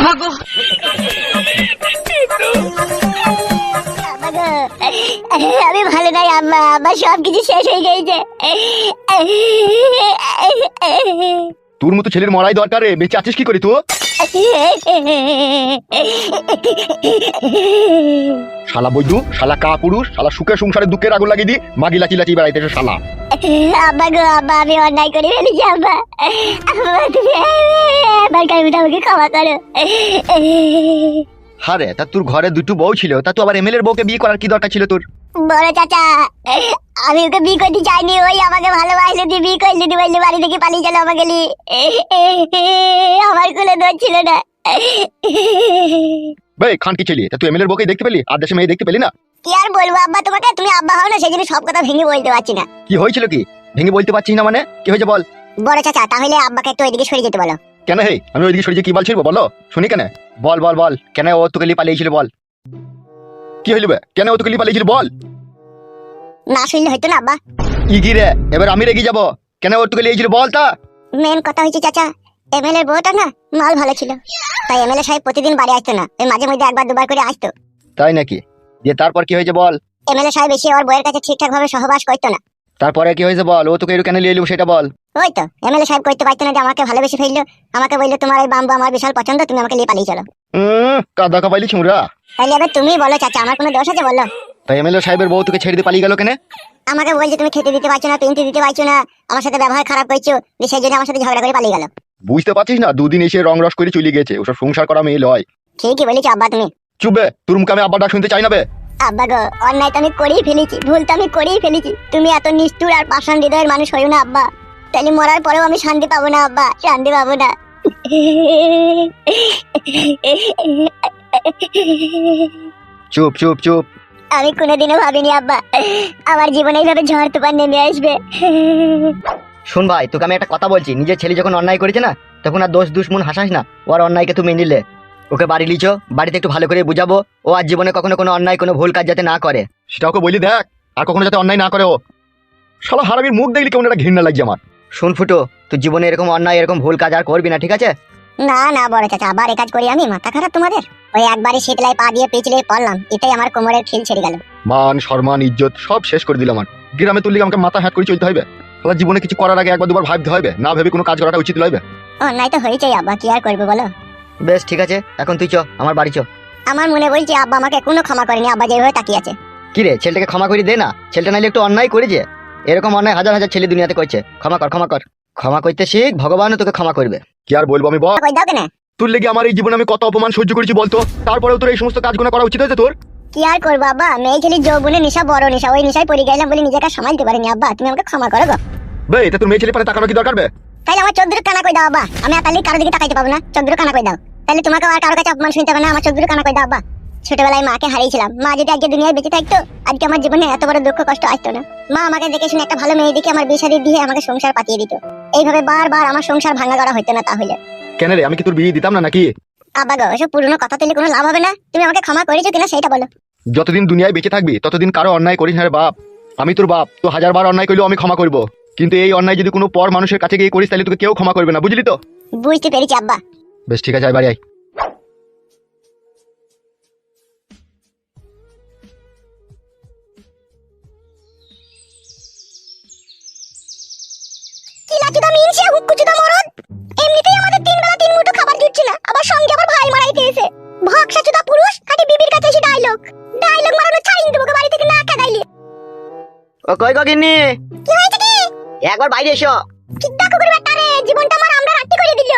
আব্বা গো, আমি ভালো নাই আম্মা। আমার সব কিছু শেষ হয়ে গেছে। তোর মতো ছেলের মরাই দরকার। রে বেঁচে আছিস কি করি তুই? শালা বৈদু শালা কা পুরুষ শালা সুখে সংসারে দুঃখের আগুন লাগিয়ে দি মাগি লাচি লাচি বেড়াইতেছে শালা। আব্বা গো আব্বা আমি অন্যায় করে ফেলেছি আব্বা। আব্বা তুমি আমার কাছে আমাকে ক্ষমা করো। হারে তা তোর ঘরে দুটো বউ ছিল তা তুই আবার এমএলএ এর বউকে বিয়ে করার কি দরকার ছিল তোর? বড় চাচা আমি ওকে বিয়ে করতে চাইনি ওই আমাকে ভালোবাসলে দিয়ে বিয়ে করলে বললে বাড়ি থেকে পালিয়ে গেল আমাকে। আমার কোলে ছিল না ভাই খান কি ছেলে? তুই এমএলএ এর বউকে দেখতে পেলি? আর দেশে মেয়ে দেখতে পেলি না? কি আর বলব আব্বা তোমাকে? তুমি আব্বা হও না সেই জন্য সব কথা ভেঙে বলতে পারছি না। কি হয়েছিল কি? ভেঙে বলতে পারছিস না মানে? কি হয়েছে বল? বড় চাচা তাহলে আব্বাকে একটু ওইদিকে সরে যেতে বলো। কেন হে? আমি ওইদিকে সরিয়ে কি বলছিল বলো? শুনি কেন? বল বল বল। কেন ও তোকে নিয়ে পালিয়েছিল বল? কি হইল বে? কেন ও তোকে নিয়ে পালিয়েছিল বল? না শুনলে হয়তো না আব্বা। ইগি রে এবার আমি রেগে যাব। কেন ও তোকে নিয়েছিল বল তা? মেন কথা হয়েছে চাচা এমএলএ বউটা না মাল ভালো ছিল। তাই এমএলএ সাহেব প্রতিদিন বাড়ি আসতো না ওই মাঝে মধ্যে একবার দুবার করে আসতো। তাই নাকি? দিয়ে তারপর কি হয়েছে বল? এমএলএ সাহেব এসে ওর বউয়ের কাছে ঠিকঠাক ভাবে সহবাস করতো না। তারপরে কি হয়েছে বল? ও তোকে এরকম কেন নিয়ে এলো সেটা বল। ওই তো এমএলএ সাহেব করতে পারতো না যে আমাকে ভালোবেসে ফেলল। আমাকে বলল তোমার ওই বাম্বু আমার বিশাল পছন্দ তুমি আমাকে নিয়ে পালিয়ে চলো। উম, কাদা কাপাইলি ছুঁড়া তাহলে এবার তুমি বলো চাচা আমার কোনো দোষ আছে বলো? তাই এমএলএ সাহেবের বউ তোকে ছেড়ে দিয়ে পালিয়ে গেল কেন? আমাকে বলছে তুমি খেতে দিতে পারছ না পিনতে দিতে পারছ না আমার সাথে ব্যবহার খারাপ করছ। যে সেই জন্য আমার সাথে ঝগড়া করে পালিয়ে গেল। বুঝতে পারছিস না? দুদিন এসে রং রস করে চলে গেছে। ওসব সংসার করা মেয়ে লয়। ঠিকই বলেছ আব্বা তুমি। চুপবে তোর মুখে আমি আব্বা ডাক শুনতে চাই না বে। আব্বা গো অন্যায় তো আমি করেই ফেলেছি ভুল তো আমি করেই ফেলেছি। তুমি এত নিষ্ঠুর আর পাষাণ হৃদয়ের মানুষ হইও না আব্বা। তাহলে মরার পরেও আমি শান্তি পাবো না আব্বা শান্তি পাবো না। চুপ চুপ চুপ। আমি কোনোদিনও ভাবিনি আব্বা আমার জীবনে এইভাবে ঝড় তুফান নেমে আসবে। শোন ভাই তোকে আমি একটা কথা বলছি। নিজের ছেলে যখন অন্যায় করেছে না তখন আর দোষ দুশ্মন হাসাস না। ওর অন্যায়কে তুমি নিলে? ওকে বাড়ি লিচো বাড়িতে একটু ভালো করে বুঝাবো। ও আর জীবনে কখনো কোনো অন্যায় কোনো ভুল কাজ যাতে না করে। সেটা ওকে বলি দেখ আর কখনো যাতে অন্যায় না করে ও। শালা হারামির মুখ দেখলে কেমন একটা ঘৃণা লাগছে আমার। শুন ফুটো তুই জীবনে এরকম অন্যায় এরকম ভুল কাজ আর করবি না ঠিক আছে? না না বড় চাচা আবার এ কাজ করি আমি মাথা খারাপ তোমাদের? ওই একবারে শীতলায় পা দিয়ে পিছলে পড়লাম এটাই আমার কোমরের ফিল ছেড়ে গেল। মান সম্মান ইজ্জত সব শেষ করে দিলাম আমার। গ্রামে তুললে আমাকে মাথা হ্যাট করে চলতে হবে? শালা জীবনে কিছু করার আগে একবার দুবার ভাবতে হবে না ভেবে কোনো কাজ করাটা উচিত নয় বে। অন্যায় তো হয়েছেই আব্বা কি আর করব বলো? বেশ ঠিক আছে এখন তুই চ আমার বাড়ি চ। আমার মনে বলছে আব্বা আমাকে কোনো ক্ষমা করেনি আব্বা যেভাবে তাকিয়ে আছে। কি রে ছেলেটাকে ক্ষমা করে দে না ছেলেটা নাইলে একটু অন্যায় করেছে। এরকম অন্যায় হাজার হাজার ছেলে দুনিয়াতে করছে। ক্ষমা কর ক্ষমা কর। ক্ষমা করতে শিখ ভগবানও তোকে ক্ষমা করবে। কি আর বলব আমি বল। কই দাও কেন? তোর লেগে আমার এই জীবনে আমি কত অপমান সহ্য করেছি বলতো? তারপরেও তোর এই সমস্ত কাজগুলো করা উচিত হয়েছে তোর? কি আর করব আব্বা? মেয়ে ছেলের যৌবনে নেশা বড় নেশা। ওই নেশায় পড়ে গেলাম বলে নিজেকে সামালতে পারিনি আব্বা। তুমি আমাকে ক্ষমা করো গো। বে এটা তোর মেয়ে ছেলে পারে তাকানো কি দরকার বে? তাহলে আমার চোদ্দ কানা কই দাও আব্বা? আমি আর তাহলে কারও দিকে তাকাইতে পাবো না। চোদ্দ কানা কই দাও। তাহলে তোমাকে আর কারও কাছে অপমান শুনতে হবে না। আমার চোদ্দ কানা কই দাও আব্বা? ছোটবেলায় মাকে হারিয়েছিলাম। মা যদি আজকে দুনিয়ায় বেঁচে থাকতো আজকে আমার জীবনে এত বড় দুঃখ কষ্ট আসতো না। মা আমাকে দেখে শুনে একটা ভালো মেয়ে দেখে আমার বিয়ে শাদী দিয়ে আমাকে সংসার পাতিয়ে দিত। এইভাবে বারবার আমার সংসার ভাঙা করা হতো না তাহলে। কেন রে? আমি কি তোর বিয়ে দিতাম না নাকি? গো এসব পুরনো কথা তুলে কোনো লাভ হবে না? তুমি আমাকে ক্ষমা করেছ কিনা সেটা বলো। যতদিন দুনিয়ায় বেঁচে থাকবি ততদিন কারও অন্যায় করিস না রে বাপ। আমি তোর বাপ তো হাজার বার অন্যায় করলেও আমি ক্ষমা করব। কিন্তু এই অন্যায় যদি কোনো পর মানুষের কাছে গিয়ে করিস তাহলে তোকে কেউ ক্ষমা করবে না বুঝলি তো? বুঝতে পেরেছি আব্বা। বেশ ঠিক আছে আয় বাড়ি আয়। কি লাচুদা মিনছে হুক্কুচুদা মরদ তিন ও কই গিন্নি? কি হয়েছে কি? একবার বাইরে এসো। জীবনটা আমার আমরা রাত্রি করে দিল।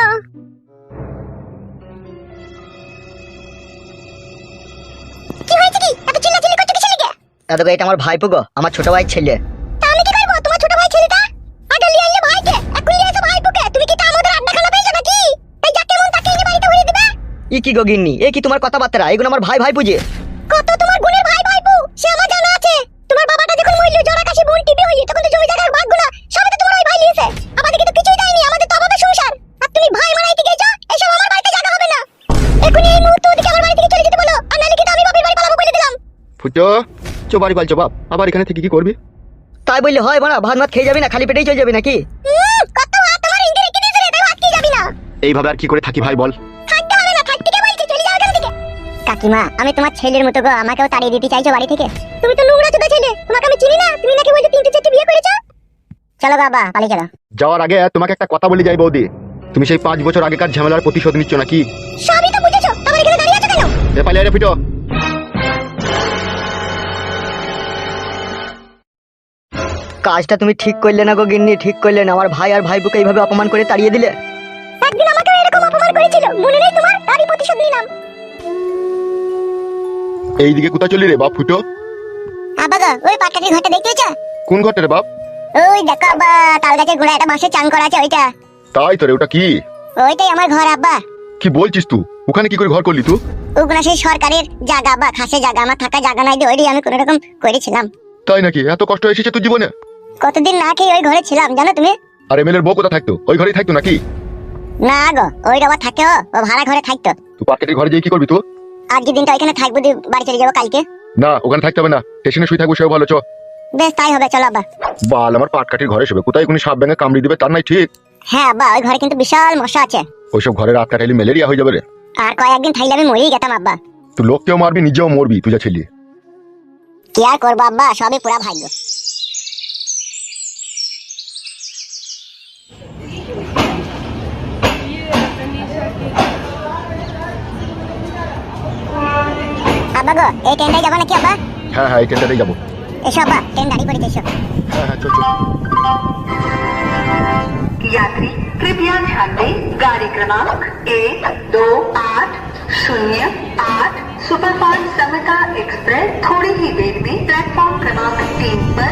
কি হয়েছে কি? এত চিল্লাচিল্লি করছ কিসের লেগে? এত এটা আমার ভাইপো গো আমার ছোট ভাইয়ের ছেলে। তা আমি কি করব? তোমার ছোট ভাই ছেলেটা? আগে লিয়ে আইলে ভাইকে? এখন লিয়ে এসে ভাইপোকে। তুমি কি তা আমাদের আড্ডাখানা পেয়েছ নাকি? এই যাকে মন তাকে এনে বাড়িতে উড়িয়ে দিবে? ই কি গো গিন্নি? এ কি তোমার কথাবার্তা? এগুলো আমার ভাই ভাই বুঝে কত তোমার গুণের ভাই ভাইপো? সে আমার তোমার আমাদেরকে তো কিছুই দেয়নি আমাদের তো অভাবে সংসার। আর তুমি ভাই মারাইতে গেছো এসব আমার বাড়িতে জায়গা হবে না। এখনই এই মুহূর্তে ওদিকে আমার বাড়ি থেকে চলে যেতে বলো আর নাহলে কিন্তু আমি বাপের বাড়ি পালাবো বলে দিলাম। ফুটো চো বাড়ি পালছো বাপ আবার এখানে থেকে কি করবি? তাই বললে হয় ভাত ভাত খেয়ে যাবি না খালি পেটেই চলে যাবি নাকি? কত ভাত রেখে দিয়েছে তাই ভাত খেয়ে যাবি না। এইভাবে আর কি করে থাকি ভাই বল। থাকতে হবে না থাকতে কে কি মা আমি তোমার ছেলের মতো গো আমাকেও তাড়িয়ে দিতে চাইছো বাড়ি থেকে। তুমি তো নোংরা চোদা ছেলে তোমাকে আমি চিনি না। তুমি নাকি বলছো তিনটে চারটে বিয়ে করেছ? চলো বাবা পালিয়ে চলো। যাওয়ার আগে তোমাকে একটা কথা বলে যাই বৌদি। তুমি সেই পাঁচ বছর আগেকার ঝামেলার প্রতিশোধ নিচ্ছ নাকি? সবই তো বুঝেছ তোমার এখানে দাঁড়িয়ে আছো কেন? এ পালিয়ে রে ফিটো। কাজটা তুমি ঠিক করলে না গো গিন্নি ঠিক করলে না। আমার ভাই আর ভাইবুকে এইভাবে অপমান করে তাড়িয়ে দিলে। একদিন আমাকেও এরকম অপমান করেছিল। মনে নেই তোমার? তারই প্রতিশোধ নিলাম। এইদিকে কোথায় চলি রে বাপ ফুটো? আব্বা গো ওই পাটকাঠির ঘরটা দেখতে পেয়েছ কোন ঘরটা রে বাপ? ওই দেখো আব্বা তাল গাছের গোড়ায় একটা বাঁশের চাং করা আছে ওইটা। তাই তো রে ওটা কি? ওইটাই আমার ঘর আব্বা। কি বলছিস তুই? ওখানে কি করে ঘর করলি তুই? ওগুলো সেই সরকারের জায়গা বা খাসে জায়গা আমার থাকা জায়গা নাই দিয়ে আমি কোনো রকম করেছিলাম। তাই নাকি? এত কষ্ট এসেছে তোর জীবনে? কতদিন না খেয়ে ওই ঘরে ছিলাম জানো তুমি? আর এমএলএর বউ কোথা থাকতো? ওই ঘরেই থাকতো নাকি? না গো ওই আবার থাকে ও ভাড়া ঘরে থাকতো। তুই পার্কেটের ঘরে যেয়ে কি করবি তুই? আজকে দিনটা ওইখানে থাকব দিয়ে বাড়ি চলে যাব কালকে? না ওখানে থাকতে হবে না। স্টেশনে শুয়ে থাকব সেও ভালো চ। বেশ তাই হবে চলো আব্বা। বাল আমার পাটকাঠির ঘরে শোবে। কোথায় কোনো সাপ ব্যাঙে কামড়ি দিবে তার নাই ঠিক? হ্যাঁ আব্বা ওই ঘরে কিন্তু বিশাল মশা আছে। ওইসব ঘরে রাত কাটাইলে ম্যালেরিয়া হয়ে যাবে রে। আর কয়েকদিন থাকলে আমি মরেই গেতাম আব্বা। তুই লোককেও মারবি নিজেও মরবি তুই যা ছেলে। কি আর করব আব্বা? সবই পুরা ভাগ্য। আব্বা গো এই ট্রেনটাই যাব নাকি আব্বা? হ্যাঁ হ্যাঁ এই ট্রেনটাতেই যাব। এসো আব্বা ট্রেন দাঁড়িয়ে পড়েছে এসো হ্যাঁ হ্যাঁ চল চল यात्री कृपया ध्यान दें गाड़ी क्रमांक एक दो आठ शून्य आठ सुपरफास्ट समता एक्सप्रेस थोड़ी ही देर में प्लेटफॉर्म क्रमांक तीन पर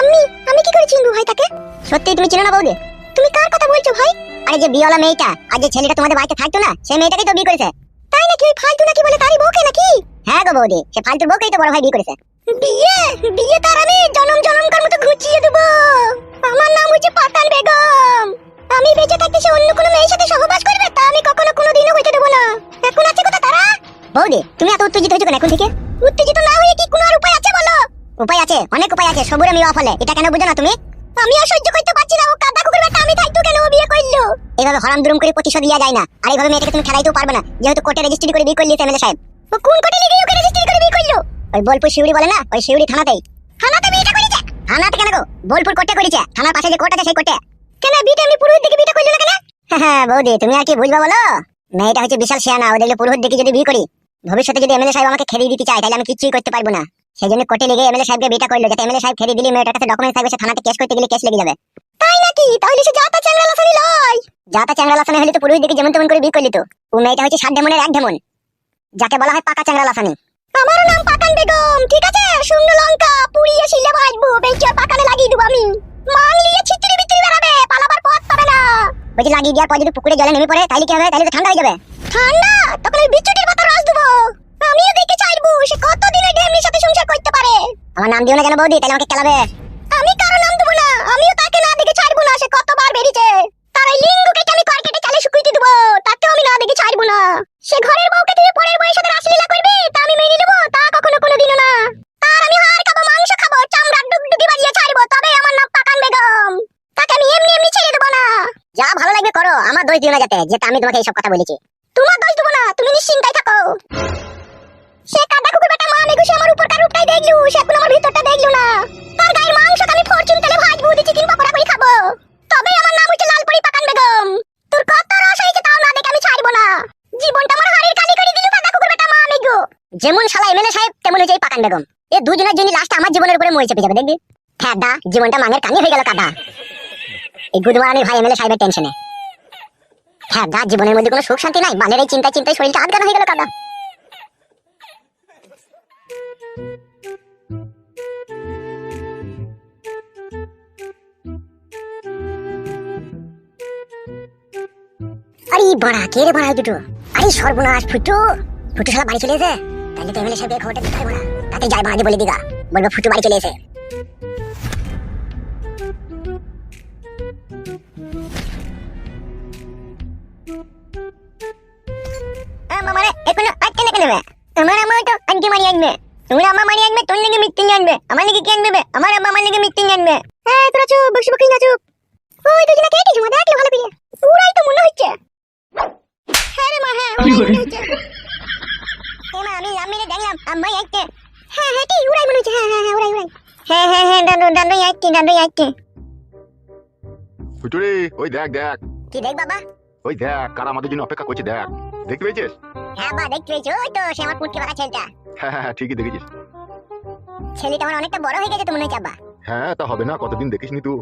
আমি আমি কি করে চিনবো ভাই তাকে? সত্যি তুমি চিনো না বৌদি? তুমি কার কথা বলছো ভাই? আরে যে বিয়েওয়ালা মেয়েটা, আর যে ছেলেটা তোমাদের বাড়িতে থাকতো না, সেই মেয়েটাকেই তো বিয়ে করেছে। তাই নাকি ওই ফালতু নাকি বলে তারই বউকে নাকি? হ্যাঁ গো বৌদি, সে ফালতুর বউকেই তো বড় ভাই বিয়ে করেছে। বিয়ে? বিয়ে তার আমি জনম জনমকার মতো ঘুচিয়ে দেবো। আমার নাম হচ্ছে পাতাল বেগম। আমি বেঁচে থাকতে সে অন্য কোনো মেয়ের সাথে সহবাস করবে? তা আমি কখনো কোনোদিনও হইতে দেবো না। এখন আছে কোথা তারা? বৌদি, তুমি এত উত্তেজিত হয়েছো কেন এখন থেকে উত্তেজিত না হয়ে কি কোনো আর উপায় আছে বলো উপায় আছে আছে সবুরে আমি ফলে এটা কেন বুঝো না তুমি? আমি আর সহ্য করতে পারছি না, ও কাদা কুকুর বেটা, আমি থাকতো কেন ও বিয়ে করল? এইভাবে হরাম দুরুম করে প্রতিশোধ দেওয়া যায় না। আর এইভাবে মেয়েটাকে তুমি খেলাইতেও পারবে না, যেহেতু কোর্টে রেজিস্ট্রি করে বিয়ে করলি এমএলএ সাহেব। ও কোন কোর্টে লিখে ওকে রেজিস্ট্রি করে বিয়ে করল? ওই বোলপুর শিউরি বলে না? ওই শিউরি থানাতেই। থানাতে বিয়েটা করেছে? থানাতে কেন গো? বোলপুর কোর্টে করেছে। থানার পাশে যে কোর্ট আছে সেই কোর্টে কেন বিয়েটা আমি পুরোহিত দিকে বিয়েটা করল না কেন? হ্যাঁ বৌদি, তুমি আর কি বুঝবা বলো? মেয়েটা হচ্ছে বিশাল শেয়ানা ও দেখলে পুরোহিত দিকে যদি বিয়ে করি, ভবিষ্যতে যদি এমএলএ সাহেব আমাকে খেদিয়ে দিতে চায়, তাহলে আমি কিছুই করতে পারব না। সেই জন্য কোর্টে লেগে এমএলএ সাহেবকে বিটা করল যাতে এমএলএ সাহেব খেদিয়ে দিলে মেয়েটার কাছে ডকুমেন্ট থাকবে সে থানাতে কেস করতে গেলে কেস লেগে যাবে। তাই নাকি? তাহলে সে যাতা চ্যাংড়া লাসানি লয়। যাতা চ্যাংড়া লাসানি হলে তো পুরোহিত দিকে যেমন তেমন করে বিয়ে করলি তো। ও মেয়েটা হচ্ছে সাত ডেমনের এক ডেমন যাকে বলা হয় পাকা চ্যাংড়া লাসানি আমারও নাম পাকান বেগম ঠিক আছে? শুকনো লঙ্কা পুড়িয়ে শিলে ভাজবো বেঞ্চার পাকানে লাগিয়ে দেবো আমি। মাং লিয়ে ছিটরি বিটরি বেরাবে পালাবার পথ পাবে না। বলছি লাগিয়ে দেওয়ার পর যদি পুকুরে জলে নেমে পড়ে তাহলে কি হবে? তাহলে তো ঠান্ডা হয়ে যাবে। ঠান্ডা? তখন ওই বিচ্ছুটির পাতা রস দেবো। আমিও দেখে চাইব, সে কত দিনের ঢেমনির সাথে সংসার করতে পারে? আমার নাম দিও না কেন বৌদি, তাহলে আমাকে খেলাবে আমি কারও নাম দেবো না, আমিও তাকে না দেখে ছাড়বো না, সে কতবার বেরিয়েছে। তার ওই লিঙ্গ কেটে আমি কর্কেটে চালে শুকুইতে দেবো তাতেও আমি না দেখে ছাড়বো না। সে ঘরের বউকে তুই পরের বউয়ের সাথে রাসলীলা করবে, তা আমি মেনে নেব, তা কখনো কোনোদিনও না। তার আমি হাড় খাব, মাংস খাব চামড়া ডুগডুগি বাজিয়ে ছাড়বো, তবে আমার নাম পাকান বেগম। তাকে আমি এমনি এমনি ছেড়ে দেবো না। যা ভালো লাগবে করো, আমার দোষ দিও না যাতে, যেটা আমি তোমাকে এইসব কথা বলেছি। তোমার দোষ দেবো না, তুমি নিশ্চিন্তায় থাকো। কুকুর বেটা মা মেঘু সে আমার উপরকার রূপটাই দেখলু, সে আমার ভিতরটা দেখলু না। তার গায়ের মাংস আমি ফরচুন তেলে ভাজবো দিয়ে চিকেন পকোড়া করে খাব। তবে আমার নাম হচ্ছে লালপরি পাকান বেগম। তোর কত রস হয়েছে তাও না দেখে আমি ছাড়বো না। জীবনটা আমার হাড়ির কালি করে দিলু কাদা কুকুর বেটা, মা মেঘু যেমন শালা এমএলএ সাহেব, তেমন হচ্ছে এই পাকান বেগম। এ দুজনের জন্য লাস্ট আমার জীবনের উপরে মরে চেপে যাবে দেখবি? হ্যাঁ জীবনটা মাঙের কানি হয়ে গেল, কাদা। এই গুদমারানির ভাই এমএলএ সাহেবের টেনশনে যা জীবনের মধ্যে কোনো সুখ শান্তি নাই, বালের এই চিন্তা চিন্তায় শরীরটা আটকানো হয়ে গেল, কাদা। আরে বড়া, কে রে বড়া দুটো? আরে সর্বনাশ, ফুটু। ফুটু শালা বাড়ি চলে এসে? তাহলে তো এমএলএ সাহেবের খবরটা দিতে হবে বড়া। তাতে যাই বাড়ি বলে দিগা। বলব ফুটু বাড়ি চলে এসে। মামারে, এখনও আটকে লেগে নেবে তোমার আমার তো আজকে মারি আনবে তোমরা আমার মারি আনবে তোর লেগে মিটিং আনবে আমার লেগে কি আনবে আমার আব্বা আমার লেগে মিটিং আনবে। হ্যাঁ তোরা চুপ বসে বসে না চুপ। ওই দুজনে কে কিছু দেখলে ভালো করে। ওরাই তো মনে হচ্ছে। হ্যাঁ রে মা হ্যাঁ মনে হচ্ছে। এ মা আমি আমি দেখলাম আম্মাই আইতে হ্যাঁ হ্যাঁ ঠিক ওরাই মনে হচ্ছে। হ্যাঁ হ্যাঁ হ্যাঁ ওরাই ওরাই হ্যাঁ হ্যাঁ হ্যাঁ দাদু দাদু আইতে দাদু আইতে ফুটুরে ওই দেখ দেখ। কি দেখ বাবা? ওই দেখ কারা আমাদের জন্য অপেক্ষা করছে দেখ। দেখতে পেয়েছিস? হ্যাঁ বা দেখতে পেয়েছ। ওই তো সে আমার পুটকে বাঁকা ছেলেটা। হ্যাঁ হ্যাঁ, ঠিকই দেখেছিস। ছেলেটা আমার অনেকটা বড় হয়ে গেছে তো মনে হচ্ছে আব্বা? হ্যাঁ তা হবে না কতদিন দেখিসনি তুই?